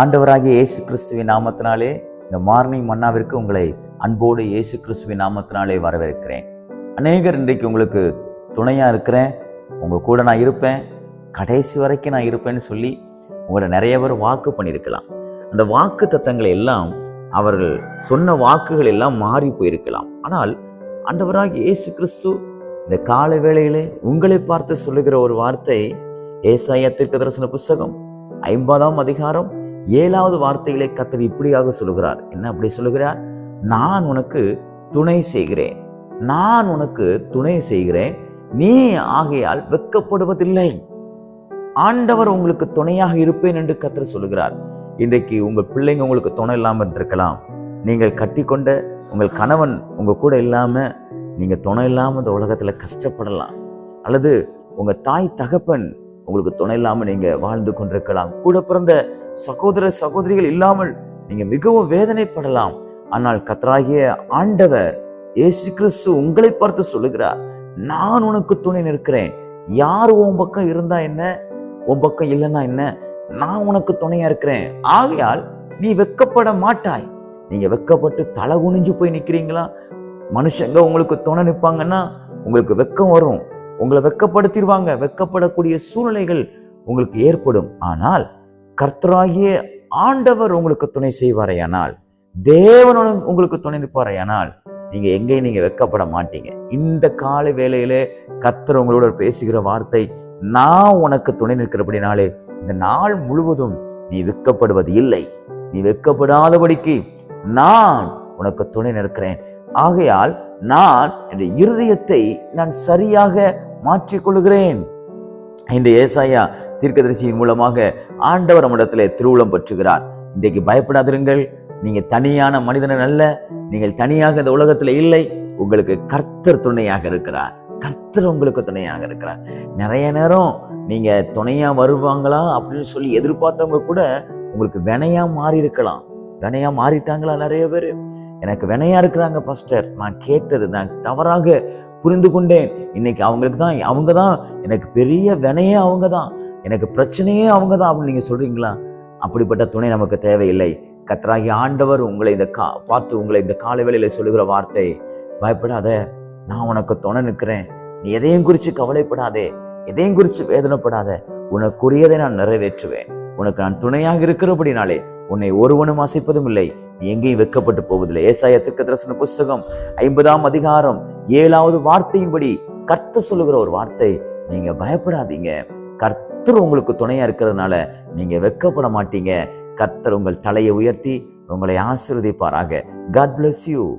ஆண்டவராகிய இயேசு கிறிஸ்துவின் நாமத்தினாலே இந்த மார்னிங் மன்னாவிற்கு உங்களை அன்போடு இயேசு கிறிஸ்துவின் நாமத்தினாலே வரவேற்கிறேன். அநேகர் இன்றைக்கு உங்களுக்கு துணையா இருக்கிறேன். உங்க கூட நான் இருப்பேன். கடைசி வரைக்கும் நான் இருப்பேன்னு சொல்லி உங்களை நிறைய பேர் வாக்கு பண்ணியிருக்கலாம். அந்த வாக்கு தத்தங்களை எல்லாம் அவர்கள் சொன்ன வாக்குகள் எல்லாம் மாறி போயிருக்கலாம். ஆனால் ஆண்டவராகிய இயேசு கிறிஸ்து இந்த கால வேளையிலே உங்களை பார்த்து சொல்லுகிற ஒரு வார்த்தை ஏசாயா தீர்க்க தரிசன புஸ்தகம் ஐம்பதாம் அதிகாரம் ஏழாவது வார்த்தைகளை கத்தர் இப்படியாக சொல்லுகிறார். என்ன அப்படி சொல்கிறார் நான் உனக்கு துணை செய்கிறேன். நான் உனக்கு துணை செய்கிறேன். நீ ஆகையால் வெட்கப்படுவதில்லை. ஆண்டவர் உங்களுக்கு துணையாக இருப்பேன் என்று கத்தர் சொல்லுகிறார். இன்றைக்கு உங்கள் பிள்ளைங்க உங்களுக்கு துணை இல்லாமல் இருக்கலாம் நீங்கள் கட்டிக்கொண்ட உங்கள் கணவன் உங்க கூட இல்லாமல் நீங்கள் துணை இல்லாமல் இந்த உலகத்தில் கஷ்டப்படலாம். அல்லது உங்கள் தாய் தகப்பன் உங்களுக்கு துணை இல்லாமல் நீங்கள் வாழ்ந்து கொண்டிருக்கலாம். கூட பிறந்த சகோதர சகோதரிகள் இல்லாமல் நீங்கள் மிகவும் வேதனைப்படலாம். ஆனால் கத்தராகிய ஆண்டவர் இயேசு கிறிஸ்து உங்களை பார்த்து சொல்லுகிறார் நான் உனக்கு துணை நிற்கிறேன். யார் உன் பக்கம் இருந்தா என்ன? உன் பக்கம் இல்லைன்னா என்ன? நான் உனக்கு துணையா இருக்கிறேன். ஆகையால் நீ வெக்கப்பட மாட்டாய். நீங்க வெக்கப்பட்டு தலை குனிஞ்சு போய் நிக்கிறீங்களா? மனுஷங்க உங்களுக்கு துணை நிற்பாங்கன்னா உங்களுக்கு வெக்கம் வரும். உங்களை வெக்கப்படுத்திடுவாங்க. வெக்கப்படக்கூடிய சூழ்நிலைகள் உங்களுக்கு ஏற்படும். ஆனால் கர்த்தராகிய ஆண்டவர் உங்களுக்கு துணை செய்வாரையானால் தேவனோட உங்களுக்கு துணை நிற்பாரையானால் நீங்க எங்கேயும் நீங்க வெக்கப்பட மாட்டீங்க. இந்த கால வேலையிலே கர்த்தர் உங்களோட பேசுகிற வார்த்தை நான் உனக்கு துணை நிற்கிறபடினாலே இந்த நாள் முழுவதும் நீ வெக்கப்படுவது இல்லை. நீ வெக்கப்படாதபடிக்கு நான் உனக்கு துணை நிற்கிறேன். ஆகையால் நான் என் இருதயத்தை நான் சரியாக மாற்றிக்கொள்கிறேன். இந்த ஏசாயா தீர்க்கதரிசியின் மூலமாக ஆண்டவர் நம்மிடத்திலே திருவுளம் பற்றுகிறார். இன்றைக்கு பயப்படாதிருங்கள். நீங்கள் தனியான மனிதன் அல்ல. நீங்கள் தனியாக இந்த உலகத்தில் இல்லை. உங்களுக்கு கர்த்தர் துணையாக இருக்கிறார். கர்த்தர் உங்களுக்கு துணையாக இருக்கிறார். நிறைய நேரம் நீங்கள் துணையாக வருவாங்களா அப்படின்னு சொல்லி எதிர்பார்த்தவங்க கூட உங்களுக்கு வினையாக மாறி இருக்கலாம் வினையாக மாறிட்டாங்களா நிறைய பேர்? எனக்கு வினையாக இருக்கிறாங்க பாஸ்டர். நான் கேட்டது நான் தவறாக புரிந்து கொண்டேன். இன்னைக்கு அவங்களுக்கு தான் அவங்க தான் எனக்கு பெரிய வினையே அவங்க தான் எனக்கு பிரச்சனையே அவங்க தான் அப்படின்னு நீங்க சொல்றீங்களா? அப்படிப்பட்ட துணை நமக்கு தேவையில்லை. கத்தராகி ஆண்டவர் உங்களை இந்த கா பார்த்து உங்களை இந்த காலவேளையில சொல்லுகிற வார்த்தை பயப்படாத நான் உனக்கு துணை நிற்கிறேன். நீ எதையும் குறித்து கவலைப்படாதே. எதையும் குறித்து வேதனைப்படாத. உனக்குரியதை நான் நிறைவேற்றுவேன். உனக்கு நான் துணையாக இருக்கிறபடினாலே உன்னை ஒருவனும் அசைப்பதும் இல்லை. நீ எங்கேயும் வெக்கப்பட்டு போவதில்லை. ஏசாய திருக்க தரிசன புஸ்தகம் ஐம்பதாம் அதிகாரம் ஏழாவது வார்த்தையின்படி கர்த்தர் சொல்லுகிற ஒரு வார்த்தை நீங்க பயப்படாதீங்க. கர்த்தர் உங்களுக்கு துணையா இருக்கிறதுனால நீங்க வெக்கப்பட மாட்டீங்க. கர்த்தர் உங்கள் தலையை உயர்த்தி உங்களை ஆசிர்வதிப்பாராக. God bless you